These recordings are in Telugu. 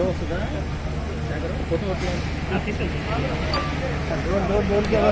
दो सुधा फोटो दोन दोन दोन घ्या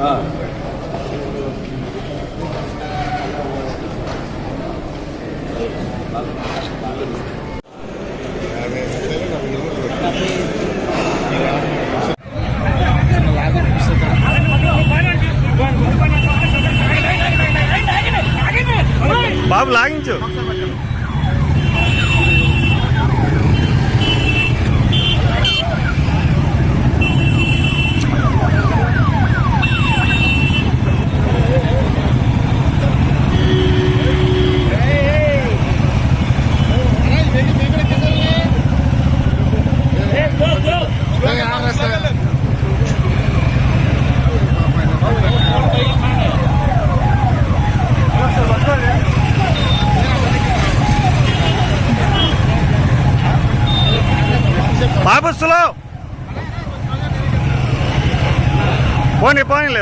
嗯。पानी पानी ले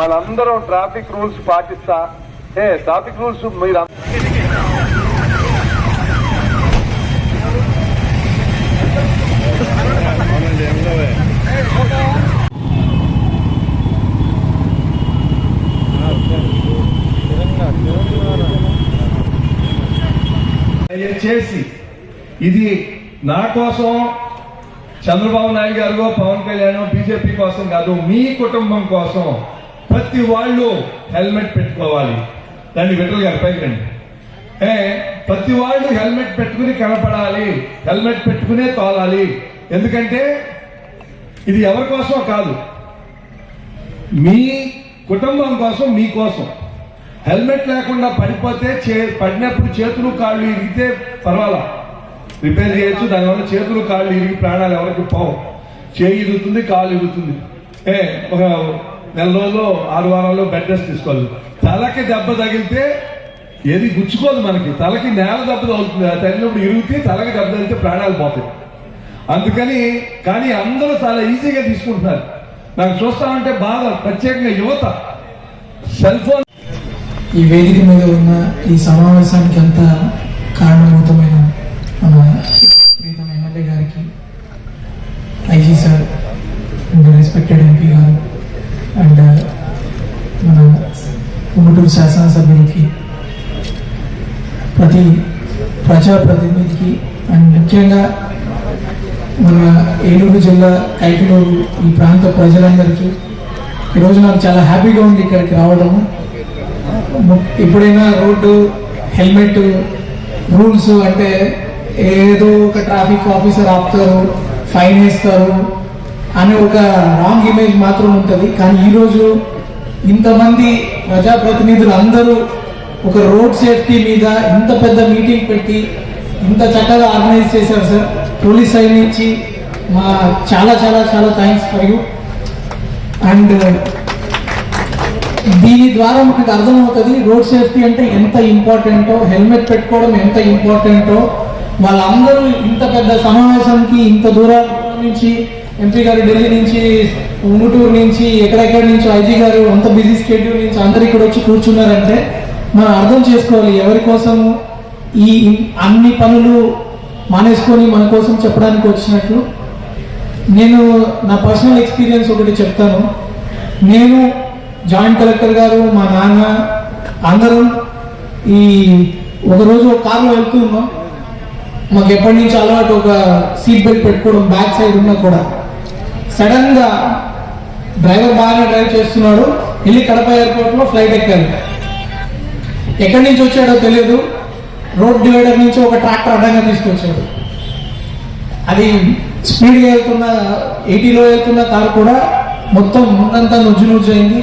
మనందరం ట్రాఫిక్ రూల్స్ పాటిస్తా. ఏ ట్రాఫిక్ రూల్స్ మీరు దయచేసి ఇది నా కోసం చంద్రబాబు నాయుడు గారు పవన్ కళ్యాణ్ బీజేపీ కోసం కాదు మీ కుటుంబం కోసం ప్రతి వాళ్ళు హెల్మెట్ పెట్టుకోవాలి. దాన్ని విటల్ గారి పైకి రండి. ఏ, ప్రతి వాళ్ళు హెల్మెట్ పెట్టుకుని కనపడాలి. హెల్మెట్ పెట్టుకునే తోలాలి. ఎందుకంటే ఇది ఎవరి కోసమో కాదు. మీ కుటుంబం కోసం మీకోసం హెల్మెట్ లేకుండా పడిపోతే చే పడినప్పుడు చేతులు కాళ్ళు ఇరిగితే పర్వాలా? రిపేర్ చేయొచ్చు దానివల్ల చేతులు కాళ్ళు ఇరిగి ప్రాణాలు ఎవరికి పోవు. చేయి ఇరుగుతుంది కాలు ఇరుగుతుంది. ఏ ఒక నెల రోజుల్లో ఆరు వారాల్లో బెడ్ రెస్ట్ తీసుకోవాలి. తలకి దెబ్బ తగిలితే ఏది గుచ్చుకోదు మనకి. తలకి నేల దెబ్బ తగులుతుంది. అది తగిలినప్పుడు ఇరిగితే తలకి దెబ్బ తగిలితే ప్రాణాలు పోతాయి. అందుకని కానీ అందరూ చాలా ఈజీగా తీసుకుంటున్నారు. నాకు చూస్తా ఉంటే బాధ. ప్రత్యేకంగా యువత. సెల్ ఫోన్ ఈ వేదిక మీద ఉన్న ఈ సమావేశానికి ఎంత కారణభూతమైన మన ప్రీతం ఎమ్మెల్యే గారికి ఐజీ సార్ రెస్పెక్టెడ్ ఎంపీ గారు అండ్ మన గుంటూరు శాసనసభ్యులకి ప్రతి ప్రజాప్రతినిధికి అండ్ ముఖ్యంగా మన ఏలూరు జిల్లా కైకలూరు ఈ ప్రాంత ప్రజలందరికీ ఈరోజు నాకు చాలా హ్యాపీగా ఉంది ఇక్కడికి రావడం ఎప్పుడైనా రోడ్డు హెల్మెట్ రూల్స్ అంటే ఏదో ఒక ట్రాఫిక్ ఆఫీసర్ ఆపుతారు ఫైన్ వేస్తారు అనే ఒక రాంగ్ ఇమేజ్ మాత్రం ఉంటుంది. కానీ ఈరోజు ఇంతమంది ప్రజాప్రతినిధులు అందరూ ఒక రోడ్ సేఫ్టీ మీద ఇంత పెద్ద మీటింగ్ పెట్టి ఇంత చక్కగా ఆర్గనైజ్ చేశారు సార్. పోలీస్ సైడ్ నుంచి మా చాలా చాలా చాలా థ్యాంక్స్ ఫర్ యూ. అండ్ దీని ద్వారా మనకు అర్థమవుతుంది రోడ్ సేఫ్టీ అంటే ఎంత ఇంపార్టెంటో హెల్మెట్ పెట్టుకోవడం ఎంత ఇంపార్టెంటో. వాళ్ళందరూ ఇంత పెద్ద సమావేశానికి ఇంత దూరం నుంచి ఎంపీ గారు ఢిల్లీ నుంచి ఉంగుటూరు నుంచి ఎక్కడెక్కడి నుంచి ఐజీ గారు అంత బిజీ స్కెడ్యూల్ నుంచి అందరు ఇక్కడ వచ్చి కూర్చున్నారంటే మనం అర్థం చేసుకోవాలి ఎవరి కోసము ఈ అన్ని పనులు మానేసుకొని మన కోసం చెప్పడానికి వచ్చినట్లు. నేను నా పర్సనల్ ఎక్స్పీరియన్స్ ఒకటి చెప్తాను. నేను జాయింట్ కలెక్టర్ గారు మా నాన్న అందరం ఈ ఒకరోజు ఒక కార్లో వెళ్తూ ఉన్నాం. మాకు ఎప్పటి నుంచి అలవాటు ఒక సీట్ బెల్ట్ పెట్టుకోవడం బ్యాక్ సైడ్ ఉన్నా కూడా. సడన్గా డ్రైవర్ బాగానే డ్రైవ్ చేస్తున్నాడు వెళ్ళి కడప ఎయిర్పోర్ట్లో ఫ్లైట్ ఎక్కాడు. ఎక్కడి నుంచి వచ్చాడో తెలియదు. రోడ్ డివైడర్ నుంచి ఒక ట్రాక్టర్ అడ్డంగా తీసుకొచ్చాడు. అది స్పీడ్గా వెళ్తున్న ఎయిటీలో వెళ్తున్న కారు కూడా మొత్తం ముందంతా నుజ్జు నుజ్జు అయింది.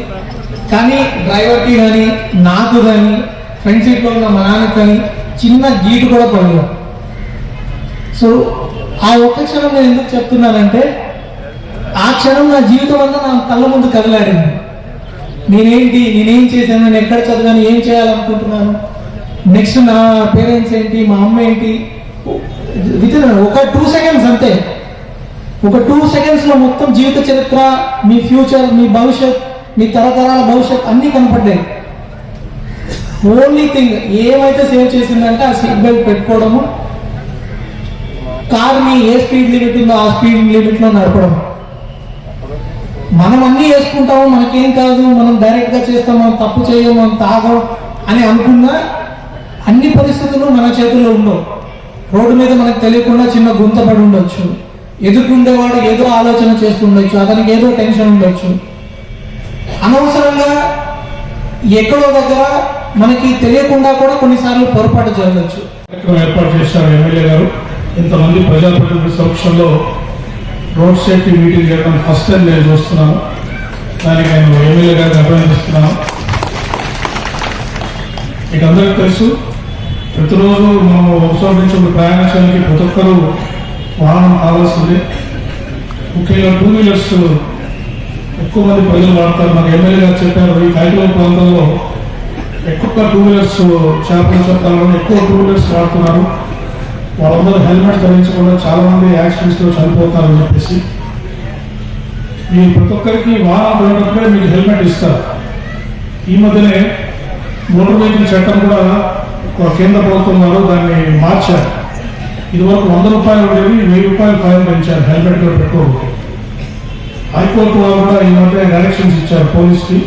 కానీ డ్రైవర్కి కానీ నాకు కానీ ఫ్రంట్ సీట్లో ఉన్న మా నాన్నకి కానీ చిన్న గీటు కూడా పడలేదు. సో ఆ ఒక్క క్షణం నేను ఎందుకు చెప్తున్నానంటే ఆ క్షణం నా జీవితం అంతా నా కళ్ళ ముందు కదలాడింది. నేనేంటి నేనేం చేశాను నేను ఎక్కడ చదివాను ఏం చేయాలనుకుంటున్నాను? నెక్స్ట్ నా పేరెంట్స్ ఏంటి మా అమ్మ ఏంటి? విత్ ఒక టూ సెకండ్స్ అంతే. ఒక టూ సెకండ్స్లో మొత్తం జీవిత చరిత్ర మీ ఫ్యూచర్ మీ భవిష్యత్ మీ తరతరాల భవిష్యత్ అన్ని కనపడ్డాయి. ఓన్లీ థింగ్ ఏమైతే సేవ్ చేసిందంటే ఆ సీట్ బెల్ట్ పెట్టుకోవడము కార్ని ఏ స్పీడ్ లిమిట్ ఉందో ఆ స్పీడ్ లిమిట్లో నడపడం మనం అన్ని చేసుకుంటాము మనకేం కాదు మనం డైరెక్ట్గా చేస్తాం మనం తప్పు చేయము మనం తాగం అని అనుకున్నా అన్ని పరిస్థితులు మన చేతుల్లో ఉండవు. రోడ్డు మీద మనకు తెలియకుండా చిన్న గుంత పడి ఉండొచ్చు. ఎదుర్కొండేవాడు ఏదో ఆలోచన చేస్తుండొచ్చు అతనికి ఏదో టెన్షన్ ఉండొచ్చు. అనవసరంగా ఎక్కడో దగ్గర మనకి తెలియకుండా కూడా కొన్నిసార్లు పొరపాటు జరగచ్చు. ఏర్పాటు చేశారు ఎమ్మెల్యే గారు. ఇంతమంది ప్రజాప్రతినిధుల సమక్షంలో రోడ్ సేఫ్టీ మీటింగ్ చేయడం ఫస్ట్ టైం నేను చూస్తున్నాను. దానికి నేను ఎమ్మెల్యే గారిని అభినందిస్తున్నాను. మీకు అందరికీ తెలుసు ప్రతిరోజు మనం ఒక నుంచి ఒక ప్రయాణించడానికి ప్రతి ఒక్కరూ వాహనం కావాల్సిందే. ముఖ్యంగా టూ వీలర్స్ ఎక్కువ మంది ప్రజలు వాడతారు. మన ఎమ్మెల్యే గారు చెప్పారు ఈ కైకలూరు ప్రాంతంలో ఎక్కువ టూ వీలర్స్ చేపల చట్టాలను ఎక్కువ టూ వీలర్స్ వాడుతున్నారు. వాళ్ళందరూ హెల్మెట్ ధరించకుండా చాలా మంది యాక్సిడెంట్స్ చనిపోతారని చెప్పేసి మీరు ప్రతి ఒక్కరికి వాహనం పోయినప్పుడే మీకు హెల్మెట్ ఇస్తారు. ఈ మధ్యనే మోటార్ వెహికల్ చట్టం కూడా కేంద్ర ప్రభుత్వం వారు దాన్ని మార్చారు. ఇదివరకు వంద రూపాయలు ఉండేవి వెయ్యి రూపాయలు ఫైన్ పెంచారు హెల్మెట్ కూడా పెట్టుకోకూడదు హైకోర్టు వారు కూడా ఈ మధ్య డైరెక్షన్స్ ఇచ్చారు పోలీస్కి.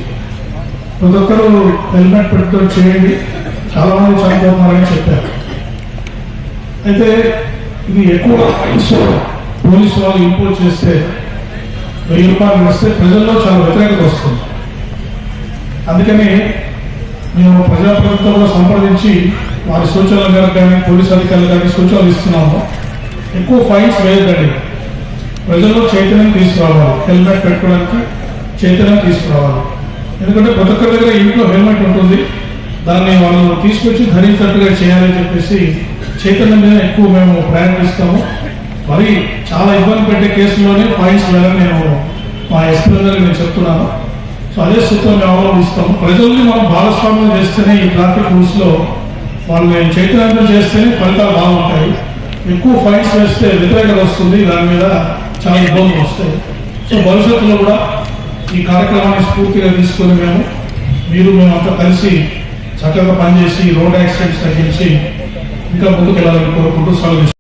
ప్రతి ఒక్కరూ హెల్మెట్ పెట్టుకొని చేయండి చాలామంది చనిపోతున్నారని చెప్పారు. అయితే ఇది ఎక్కువ పోలీసు వాళ్ళు ఇంపోజ్ చేస్తే వెయ్యి రూపాయలు వస్తే ప్రజల్లో చాలా వ్యతిరేకత వస్తుంది. అందుకని మేము ప్రజాప్రభుత్వంలో సంప్రదించి వారి సూచనల మేరకు కానీ పోలీసు అధికారులు కానీ సూచనలు ఇస్తున్నాము. ఎక్కువ ఫైన్స్ వేయదండి ప్రజల్లో చైతన్యం తీసుకురావాలి. హెల్మెట్ పెట్టుకోవడానికి చైతన్యం తీసుకురావాలి. ఎందుకంటే ప్రతి ఒక్కరి దగ్గర ఇంట్లో హెల్మెట్ ఉంటుంది. దాన్ని వాళ్ళు తీసుకొచ్చి ధరించినట్టుగా చేయాలని చెప్పేసి చైతన్యం మీద ఎక్కువ మేము ప్రయాణిస్తాము మరి చాలా ఇబ్బంది పెట్టే కేసుల్లోనే పాయింట్స్ వేయాలని నేను మా ఎస్పీ నేను చెప్తున్నాను. సో అదే సూత్రం మేము అవలంబిస్తాము. ప్రజల్ని మనం భాగస్వామ్యం చేస్తేనే ఈ ట్రాఫిక్ రూల్స్లో వాళ్ళని చైతన్యం చేస్తేనే ఫలితాలు బాగుంటాయి. ఎక్కువ ఫైన్స్ వేస్తే వ్యతిరేకత వస్తుంది. దాని మీద చాలా ఇబ్బందులు వస్తాయి. సో భవిష్యత్తులో కూడా ఈ కార్యక్రమాన్ని స్ఫూర్తిగా తీసుకొని మేము మీరు మేము అంతా కలిసి చక్కగా పనిచేసి రోడ్ యాక్సిడెంట్స్ తగ్గించి ఇంకా ముందుకు వెళ్ళాలని కోరుకుంటూ సెలవు